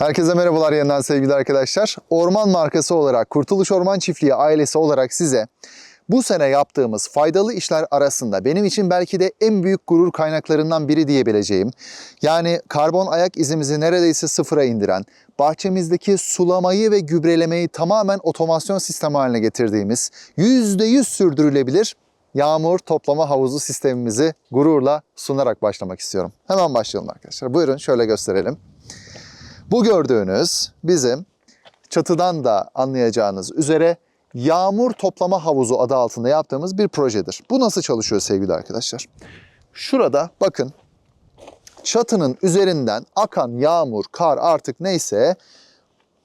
Herkese merhabalar yeniden sevgili arkadaşlar. Orman markası olarak Kurtuluş Orman Çiftliği ailesi olarak size bu sene yaptığımız faydalı işler arasında benim için belki de en büyük gurur kaynaklarından biri diyebileceğim. Yani karbon ayak izimizi neredeyse sıfıra indiren, bahçemizdeki sulamayı ve gübrelemeyi tamamen otomasyon sistemi haline getirdiğimiz %100 sürdürülebilir yağmur toplama havuzu sistemimizi gururla sunarak başlamak istiyorum. Hemen başlayalım arkadaşlar. Buyurun şöyle gösterelim. Bu gördüğünüz bizim çatıdan da anlayacağınız üzere yağmur toplama havuzu adı altında yaptığımız bir projedir. Bu nasıl çalışıyor sevgili arkadaşlar? Şurada bakın çatının üzerinden akan yağmur, kar artık neyse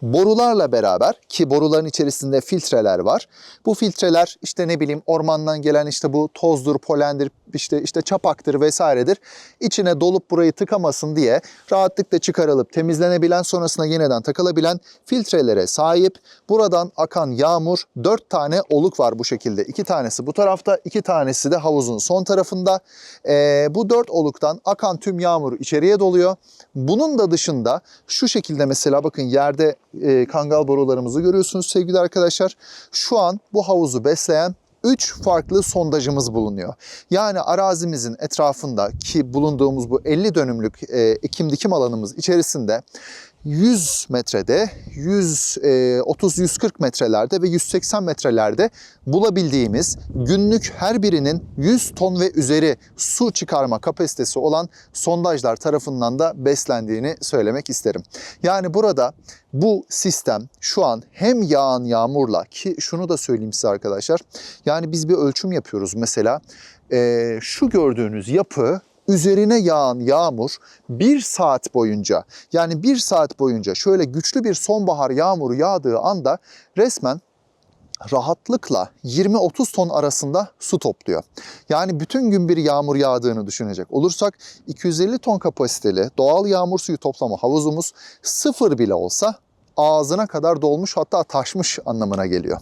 borularla beraber ki boruların içerisinde filtreler var. Bu filtreler işte ne bileyim ormandan gelen işte bu tozdur, polendir, işte işte çapaktır vesairedir. İçine dolup burayı tıkamasın diye rahatlıkla çıkarılıp temizlenebilen sonrasında yeniden takılabilen filtrelere sahip. Buradan akan yağmur dört tane oluk var bu şekilde. İki tanesi bu tarafta, iki tanesi de havuzun son tarafında. Ee, bu dört oluktan akan tüm yağmur içeriye doluyor. Bunun da dışında şu şekilde mesela bakın yerde e, kangal borularımızı görüyorsunuz sevgili arkadaşlar. Şu an bu havuzu besleyen 3 farklı sondajımız bulunuyor. Yani arazimizin etrafında ki bulunduğumuz bu 50 dönümlük e, ekim dikim alanımız içerisinde 100 metrede, 130-140 metrelerde ve 180 metrelerde bulabildiğimiz günlük her birinin 100 ton ve üzeri su çıkarma kapasitesi olan sondajlar tarafından da beslendiğini söylemek isterim. Yani burada bu sistem şu an hem yağan yağmurla ki şunu da söyleyeyim size arkadaşlar. Yani biz bir ölçüm yapıyoruz mesela. Ee, şu gördüğünüz yapı üzerine yağan yağmur bir saat boyunca yani bir saat boyunca şöyle güçlü bir sonbahar yağmuru yağdığı anda resmen rahatlıkla 20-30 ton arasında su topluyor. Yani bütün gün bir yağmur yağdığını düşünecek olursak 250 ton kapasiteli doğal yağmur suyu toplama havuzumuz sıfır bile olsa ağzına kadar dolmuş hatta taşmış anlamına geliyor.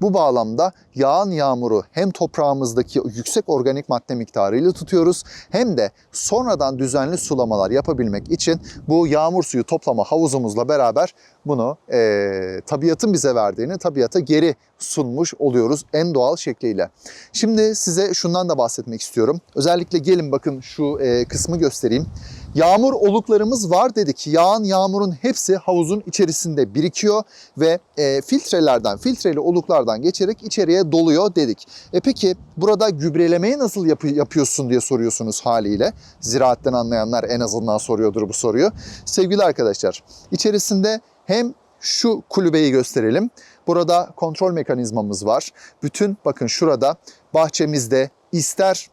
Bu bağlamda yağan yağmuru hem toprağımızdaki yüksek organik madde miktarıyla tutuyoruz hem de sonradan düzenli sulamalar yapabilmek için bu yağmur suyu toplama havuzumuzla beraber bunu e, tabiatın bize verdiğini tabiata geri sunmuş oluyoruz en doğal şekliyle. Şimdi size şundan da bahsetmek istiyorum. Özellikle gelin bakın şu e, kısmı göstereyim. Yağmur oluklarımız var dedik. Yağan yağmurun hepsi havuzun içerisinde birikiyor ve e, filtrelerden, filtreli oluklardan geçerek içeriye doluyor dedik. E peki burada gübrelemeyi nasıl yap- yapıyorsun diye soruyorsunuz haliyle. Ziraatten anlayanlar en azından soruyordur bu soruyu. Sevgili arkadaşlar, içerisinde hem şu kulübeyi gösterelim. Burada kontrol mekanizmamız var. Bütün bakın şurada bahçemizde ister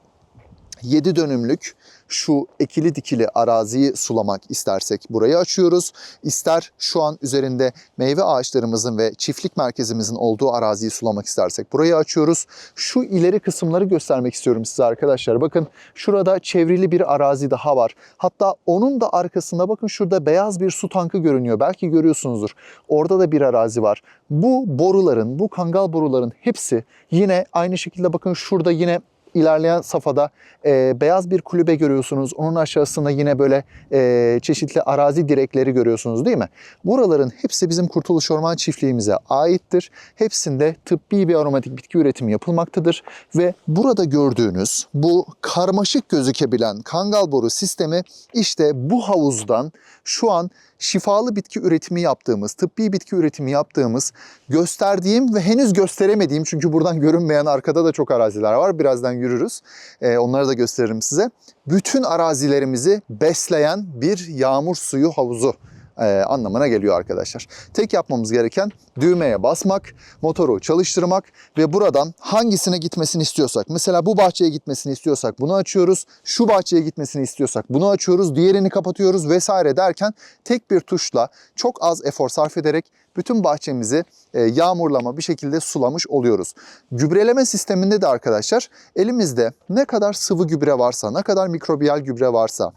7 dönümlük şu ekili dikili araziyi sulamak istersek burayı açıyoruz. İster şu an üzerinde meyve ağaçlarımızın ve çiftlik merkezimizin olduğu araziyi sulamak istersek burayı açıyoruz. Şu ileri kısımları göstermek istiyorum size arkadaşlar. Bakın şurada çevrili bir arazi daha var. Hatta onun da arkasında bakın şurada beyaz bir su tankı görünüyor. Belki görüyorsunuzdur. Orada da bir arazi var. Bu boruların, bu kangal boruların hepsi yine aynı şekilde bakın şurada yine ilerleyen safhada e, beyaz bir kulübe görüyorsunuz. Onun aşağısında yine böyle e, çeşitli arazi direkleri görüyorsunuz değil mi? Buraların hepsi bizim Kurtuluş Orman Çiftliğimize aittir. Hepsinde tıbbi bir aromatik bitki üretimi yapılmaktadır. Ve burada gördüğünüz bu karmaşık gözükebilen kangal boru sistemi işte bu havuzdan şu an şifalı bitki üretimi yaptığımız, tıbbi bitki üretimi yaptığımız, gösterdiğim ve henüz gösteremediğim çünkü buradan görünmeyen arkada da çok araziler var. Birazdan yürürüz. Ee, onları da gösteririm size. Bütün arazilerimizi besleyen bir yağmur suyu havuzu e, anlamına geliyor arkadaşlar. Tek yapmamız gereken düğmeye basmak, motoru çalıştırmak ve buradan hangisine gitmesini istiyorsak, mesela bu bahçeye gitmesini istiyorsak bunu açıyoruz, şu bahçeye gitmesini istiyorsak bunu açıyoruz, diğerini kapatıyoruz vesaire derken tek bir tuşla çok az efor sarf ederek bütün bahçemizi e, yağmurlama bir şekilde sulamış oluyoruz. Gübreleme sisteminde de arkadaşlar elimizde ne kadar sıvı gübre varsa, ne kadar mikrobiyal gübre varsa,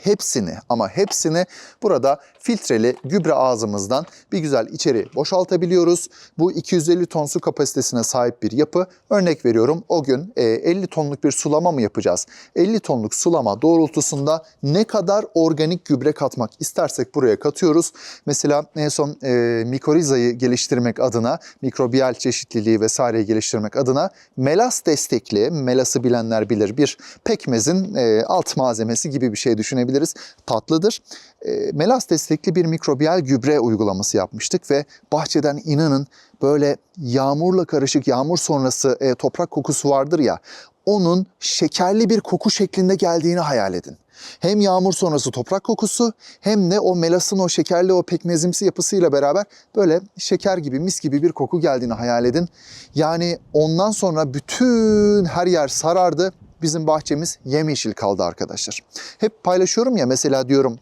hepsini ama hepsini burada filtreli gübre ağzımızdan bir güzel içeri boşaltabiliyoruz. Bu 250 ton su kapasitesine sahip bir yapı. Örnek veriyorum o gün e, 50 tonluk bir sulama mı yapacağız? 50 tonluk sulama doğrultusunda ne kadar organik gübre katmak istersek buraya katıyoruz. Mesela en son e, mikorizayı geliştirmek adına, mikrobiyal çeşitliliği vesaireyi geliştirmek adına melas destekli, melası bilenler bilir bir pekmezin e, alt malzemesi gibi bir şey düşünebiliriz. Tatlıdır. E, melas destekli bir mikrobiyal gübre uygulaması yapmıştık ve bahçeden inanın böyle yağmurla karışık yağmur sonrası e, toprak kokusu vardır ya onun şekerli bir koku şeklinde geldiğini hayal edin. Hem yağmur sonrası toprak kokusu hem de o melasın o şekerli o pekmezimsi yapısıyla beraber böyle şeker gibi mis gibi bir koku geldiğini hayal edin. Yani ondan sonra bütün her yer sarardı. Bizim bahçemiz yemyeşil kaldı arkadaşlar. Hep paylaşıyorum ya mesela diyorum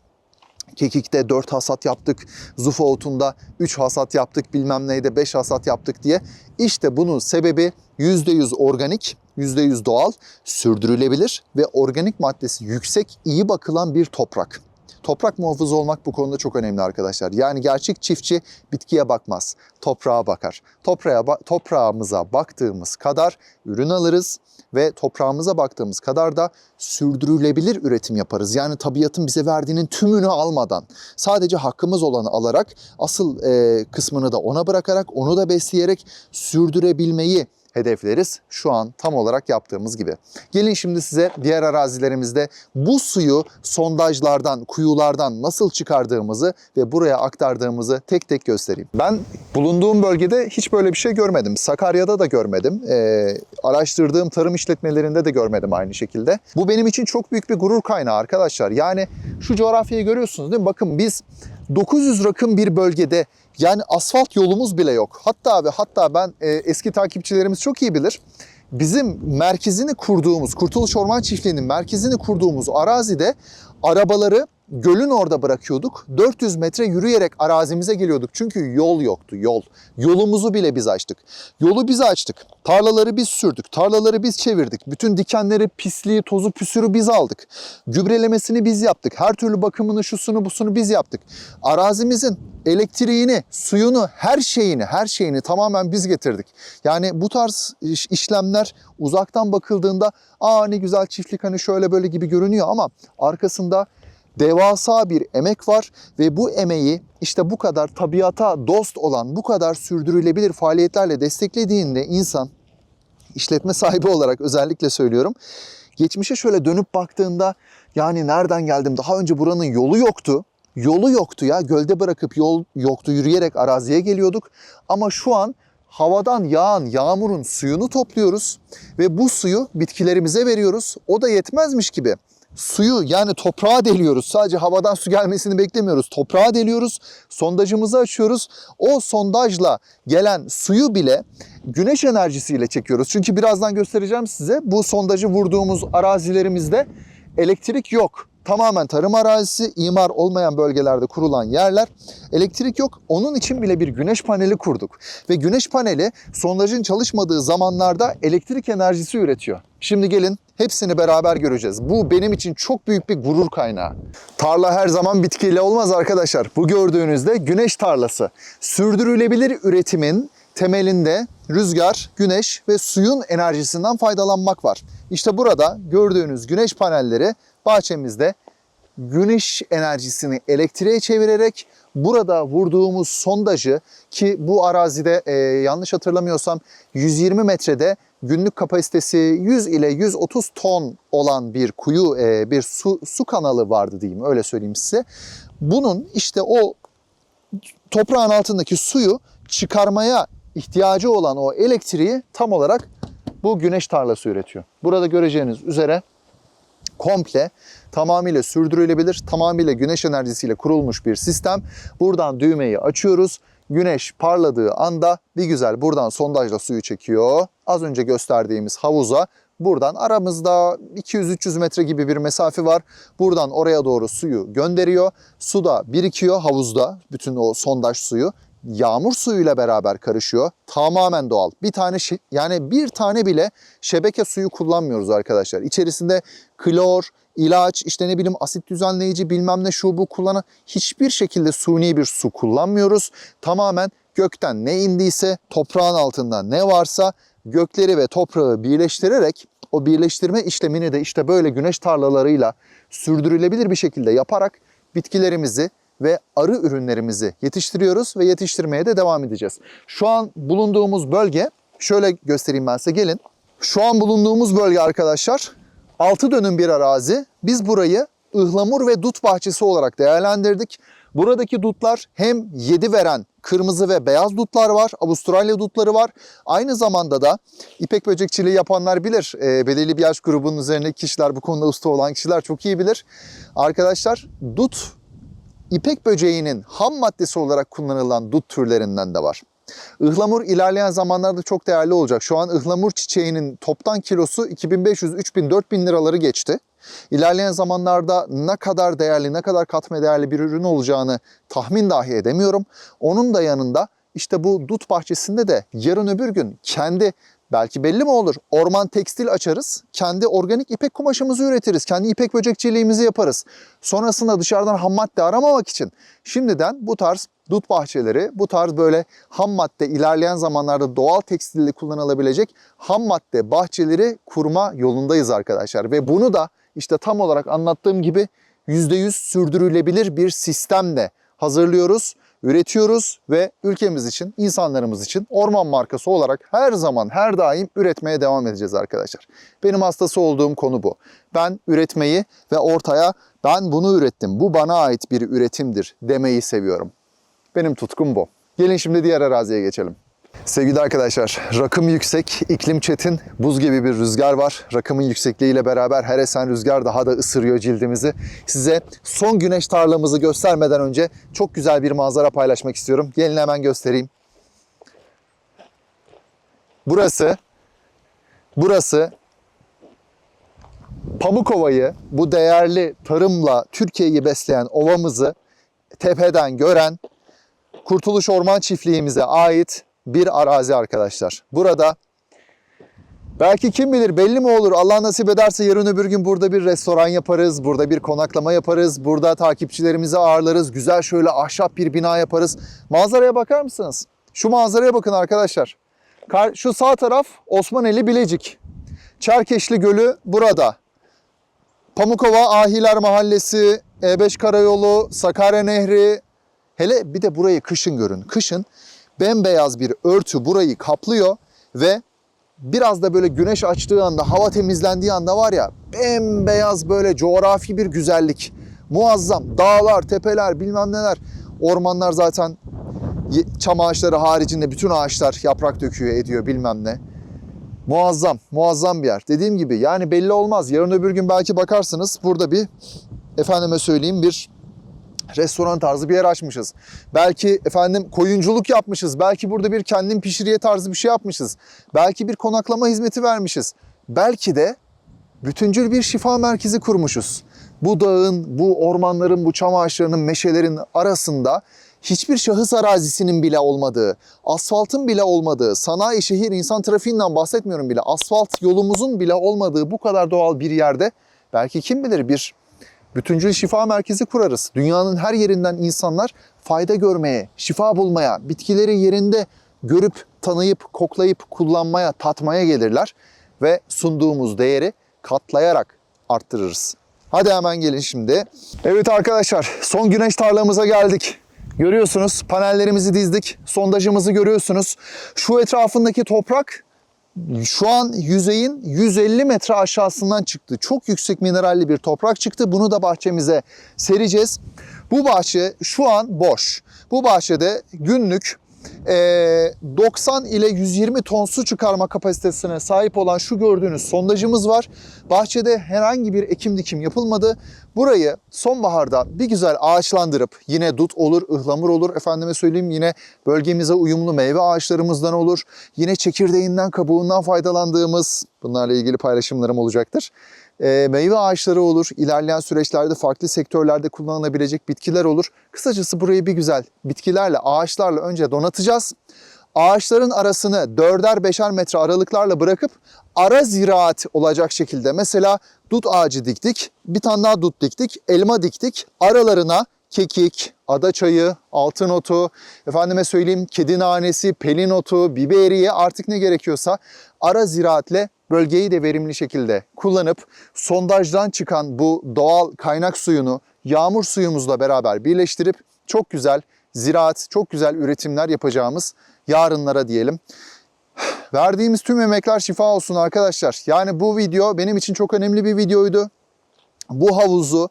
Kekik'te 4 hasat yaptık, Zufa otunda 3 hasat yaptık, bilmem neyde 5 hasat yaptık diye. İşte bunun sebebi %100 organik, %100 doğal, sürdürülebilir ve organik maddesi yüksek, iyi bakılan bir toprak. Toprak muhafızı olmak bu konuda çok önemli arkadaşlar. Yani gerçek çiftçi bitkiye bakmaz, toprağa bakar. Toprağa, toprağımıza baktığımız kadar ürün alırız ve toprağımıza baktığımız kadar da sürdürülebilir üretim yaparız. Yani tabiatın bize verdiğinin tümünü almadan sadece hakkımız olanı alarak asıl e, kısmını da ona bırakarak onu da besleyerek sürdürebilmeyi hedefleriz. Şu an tam olarak yaptığımız gibi. Gelin şimdi size diğer arazilerimizde bu suyu sondajlardan, kuyulardan nasıl çıkardığımızı ve buraya aktardığımızı tek tek göstereyim. Ben bulunduğum bölgede hiç böyle bir şey görmedim. Sakarya'da da görmedim. Ee, araştırdığım tarım işletmelerinde de görmedim aynı şekilde. Bu benim için çok büyük bir gurur kaynağı arkadaşlar. Yani şu coğrafyayı görüyorsunuz değil mi? Bakın biz 900 rakım bir bölgede yani asfalt yolumuz bile yok. Hatta ve hatta ben e, eski takipçilerimiz çok iyi bilir. Bizim merkezini kurduğumuz, Kurtuluş Orman Çiftliği'nin merkezini kurduğumuz arazide arabaları gölün orada bırakıyorduk. 400 metre yürüyerek arazimize geliyorduk. Çünkü yol yoktu, yol. Yolumuzu bile biz açtık. Yolu biz açtık. Tarlaları biz sürdük. Tarlaları biz çevirdik. Bütün dikenleri, pisliği, tozu, püsürü biz aldık. Gübrelemesini biz yaptık. Her türlü bakımını, şusunu, busunu biz yaptık. Arazimizin elektriğini, suyunu, her şeyini, her şeyini tamamen biz getirdik. Yani bu tarz iş- işlemler uzaktan bakıldığında aa ne güzel çiftlik hani şöyle böyle gibi görünüyor ama arkasında devasa bir emek var ve bu emeği işte bu kadar tabiata dost olan, bu kadar sürdürülebilir faaliyetlerle desteklediğinde insan işletme sahibi olarak özellikle söylüyorum. Geçmişe şöyle dönüp baktığında yani nereden geldim? Daha önce buranın yolu yoktu. Yolu yoktu ya. Gölde bırakıp yol yoktu. Yürüyerek araziye geliyorduk. Ama şu an havadan yağan yağmurun suyunu topluyoruz ve bu suyu bitkilerimize veriyoruz. O da yetmezmiş gibi suyu yani toprağa deliyoruz. Sadece havadan su gelmesini beklemiyoruz. Toprağa deliyoruz. Sondajımızı açıyoruz. O sondajla gelen suyu bile güneş enerjisiyle çekiyoruz. Çünkü birazdan göstereceğim size. Bu sondajı vurduğumuz arazilerimizde elektrik yok. Tamamen tarım arazisi, imar olmayan bölgelerde kurulan yerler. Elektrik yok. Onun için bile bir güneş paneli kurduk. Ve güneş paneli sondajın çalışmadığı zamanlarda elektrik enerjisi üretiyor. Şimdi gelin hepsini beraber göreceğiz. Bu benim için çok büyük bir gurur kaynağı. Tarla her zaman bitkiyle olmaz arkadaşlar. Bu gördüğünüzde güneş tarlası. Sürdürülebilir üretimin temelinde rüzgar, güneş ve suyun enerjisinden faydalanmak var. İşte burada gördüğünüz güneş panelleri bahçemizde güneş enerjisini elektriğe çevirerek burada vurduğumuz sondajı ki bu arazide e, yanlış hatırlamıyorsam 120 metrede günlük kapasitesi 100 ile 130 ton olan bir kuyu, e, bir su, su kanalı vardı diyeyim öyle söyleyeyim size. Bunun işte o toprağın altındaki suyu çıkarmaya ihtiyacı olan o elektriği tam olarak bu güneş tarlası üretiyor. Burada göreceğiniz üzere komple tamamıyla sürdürülebilir, tamamıyla güneş enerjisiyle kurulmuş bir sistem. Buradan düğmeyi açıyoruz. Güneş parladığı anda bir güzel buradan sondajla suyu çekiyor. Az önce gösterdiğimiz havuza buradan aramızda 200-300 metre gibi bir mesafe var. Buradan oraya doğru suyu gönderiyor. Su da birikiyor havuzda bütün o sondaj suyu. Yağmur suyuyla beraber karışıyor. Tamamen doğal. Bir tane yani bir tane bile şebeke suyu kullanmıyoruz arkadaşlar. İçerisinde klor, ilaç, işte ne bileyim asit düzenleyici bilmem ne şu bu kullanan hiçbir şekilde suni bir su kullanmıyoruz. Tamamen gökten ne indiyse toprağın altında ne varsa gökleri ve toprağı birleştirerek o birleştirme işlemini de işte böyle güneş tarlalarıyla sürdürülebilir bir şekilde yaparak bitkilerimizi ve arı ürünlerimizi yetiştiriyoruz ve yetiştirmeye de devam edeceğiz. Şu an bulunduğumuz bölge, şöyle göstereyim ben size gelin. Şu an bulunduğumuz bölge arkadaşlar 6 dönüm bir arazi. Biz burayı ıhlamur ve dut bahçesi olarak değerlendirdik. Buradaki dutlar hem yedi veren kırmızı ve beyaz dutlar var, Avustralya dutları var. Aynı zamanda da ipek böcekçiliği yapanlar bilir. E, belirli bir yaş grubunun üzerindeki kişiler, bu konuda usta olan kişiler çok iyi bilir. Arkadaşlar dut İpek böceğinin ham maddesi olarak kullanılan dut türlerinden de var. Ihlamur ilerleyen zamanlarda çok değerli olacak. Şu an ıhlamur çiçeğinin toptan kilosu 2500, 3000, 4000 liraları geçti. İlerleyen zamanlarda ne kadar değerli, ne kadar katma değerli bir ürün olacağını tahmin dahi edemiyorum. Onun da yanında işte bu dut bahçesinde de yarın öbür gün kendi belki belli mi olur? Orman tekstil açarız. Kendi organik ipek kumaşımızı üretiriz. Kendi ipek böcekçiliğimizi yaparız. Sonrasında dışarıdan ham madde aramamak için şimdiden bu tarz dut bahçeleri, bu tarz böyle ham madde ilerleyen zamanlarda doğal tekstilde kullanılabilecek ham madde bahçeleri kurma yolundayız arkadaşlar. Ve bunu da işte tam olarak anlattığım gibi %100 sürdürülebilir bir sistemle hazırlıyoruz, üretiyoruz ve ülkemiz için, insanlarımız için orman markası olarak her zaman, her daim üretmeye devam edeceğiz arkadaşlar. Benim hastası olduğum konu bu. Ben üretmeyi ve ortaya ben bunu ürettim, bu bana ait bir üretimdir demeyi seviyorum. Benim tutkum bu. Gelin şimdi diğer araziye geçelim. Sevgili arkadaşlar, rakım yüksek, iklim çetin, buz gibi bir rüzgar var. Rakımın yüksekliğiyle beraber her esen rüzgar daha da ısırıyor cildimizi. Size son güneş tarlamızı göstermeden önce çok güzel bir manzara paylaşmak istiyorum. Gelin hemen göstereyim. Burası, burası Pamukova'yı, bu değerli tarımla Türkiye'yi besleyen ovamızı tepeden gören Kurtuluş Orman Çiftliğimize ait bir arazi arkadaşlar. Burada belki kim bilir belli mi olur Allah nasip ederse yarın öbür gün burada bir restoran yaparız, burada bir konaklama yaparız, burada takipçilerimizi ağırlarız, güzel şöyle ahşap bir bina yaparız. Manzaraya bakar mısınız? Şu manzaraya bakın arkadaşlar. Şu sağ taraf Osmaneli Bilecik. Çerkeşli Gölü burada. Pamukova Ahiler Mahallesi, E5 Karayolu, Sakarya Nehri. Hele bir de burayı kışın görün. Kışın bembeyaz bir örtü burayı kaplıyor ve biraz da böyle güneş açtığı anda, hava temizlendiği anda var ya bembeyaz böyle coğrafi bir güzellik. Muazzam. Dağlar, tepeler, bilmem neler. Ormanlar zaten çam ağaçları haricinde bütün ağaçlar yaprak döküyor, ediyor bilmem ne. Muazzam, muazzam bir yer. Dediğim gibi yani belli olmaz. Yarın öbür gün belki bakarsınız burada bir efendime söyleyeyim bir restoran tarzı bir yer açmışız. Belki efendim koyunculuk yapmışız. Belki burada bir kendin pişiriye tarzı bir şey yapmışız. Belki bir konaklama hizmeti vermişiz. Belki de bütüncül bir şifa merkezi kurmuşuz. Bu dağın, bu ormanların, bu çam ağaçlarının, meşelerin arasında hiçbir şahıs arazisinin bile olmadığı, asfaltın bile olmadığı, sanayi, şehir, insan trafiğinden bahsetmiyorum bile, asfalt yolumuzun bile olmadığı bu kadar doğal bir yerde belki kim bilir bir bütüncül şifa merkezi kurarız. Dünyanın her yerinden insanlar fayda görmeye, şifa bulmaya, bitkileri yerinde görüp, tanıyıp, koklayıp, kullanmaya, tatmaya gelirler ve sunduğumuz değeri katlayarak arttırırız. Hadi hemen gelin şimdi. Evet arkadaşlar, son güneş tarlamıza geldik. Görüyorsunuz panellerimizi dizdik, sondajımızı görüyorsunuz. Şu etrafındaki toprak şu an yüzeyin 150 metre aşağısından çıktı. Çok yüksek mineralli bir toprak çıktı. Bunu da bahçemize sereceğiz. Bu bahçe şu an boş. Bu bahçede günlük 90 ile 120 ton su çıkarma kapasitesine sahip olan şu gördüğünüz sondajımız var. Bahçede herhangi bir ekim dikim yapılmadı. Burayı sonbaharda bir güzel ağaçlandırıp yine dut olur, ıhlamur olur. Efendime söyleyeyim yine bölgemize uyumlu meyve ağaçlarımızdan olur. Yine çekirdeğinden, kabuğundan faydalandığımız bunlarla ilgili paylaşımlarım olacaktır. E, meyve ağaçları olur. İlerleyen süreçlerde farklı sektörlerde kullanılabilecek bitkiler olur. Kısacası burayı bir güzel bitkilerle, ağaçlarla önce donatacağız. Ağaçların arasını dörder beşer metre aralıklarla bırakıp ara ziraat olacak şekilde mesela dut ağacı diktik, bir tane daha dut diktik, elma diktik. Aralarına kekik, adaçayı, altın otu, efendime söyleyeyim kedi nanesi, pelin otu, biberiye artık ne gerekiyorsa ara ziraatle bölgeyi de verimli şekilde kullanıp sondajdan çıkan bu doğal kaynak suyunu yağmur suyumuzla beraber birleştirip çok güzel ziraat, çok güzel üretimler yapacağımız yarınlara diyelim. Verdiğimiz tüm emekler şifa olsun arkadaşlar. Yani bu video benim için çok önemli bir videoydu. Bu havuzu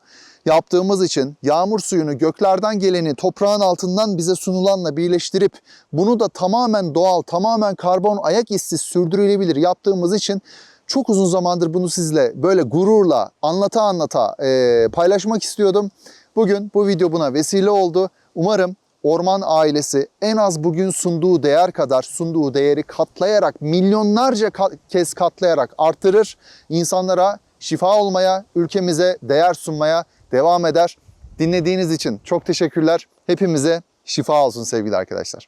yaptığımız için yağmur suyunu göklerden geleni toprağın altından bize sunulanla birleştirip bunu da tamamen doğal, tamamen karbon ayak izsiz sürdürülebilir yaptığımız için çok uzun zamandır bunu sizle böyle gururla anlata anlata eee, paylaşmak istiyordum. Bugün bu video buna vesile oldu. Umarım Orman ailesi en az bugün sunduğu değer kadar sunduğu değeri katlayarak, milyonlarca kez katlayarak artırır. İnsanlara şifa olmaya, ülkemize değer sunmaya devam eder. Dinlediğiniz için çok teşekkürler. Hepimize şifa olsun sevgili arkadaşlar.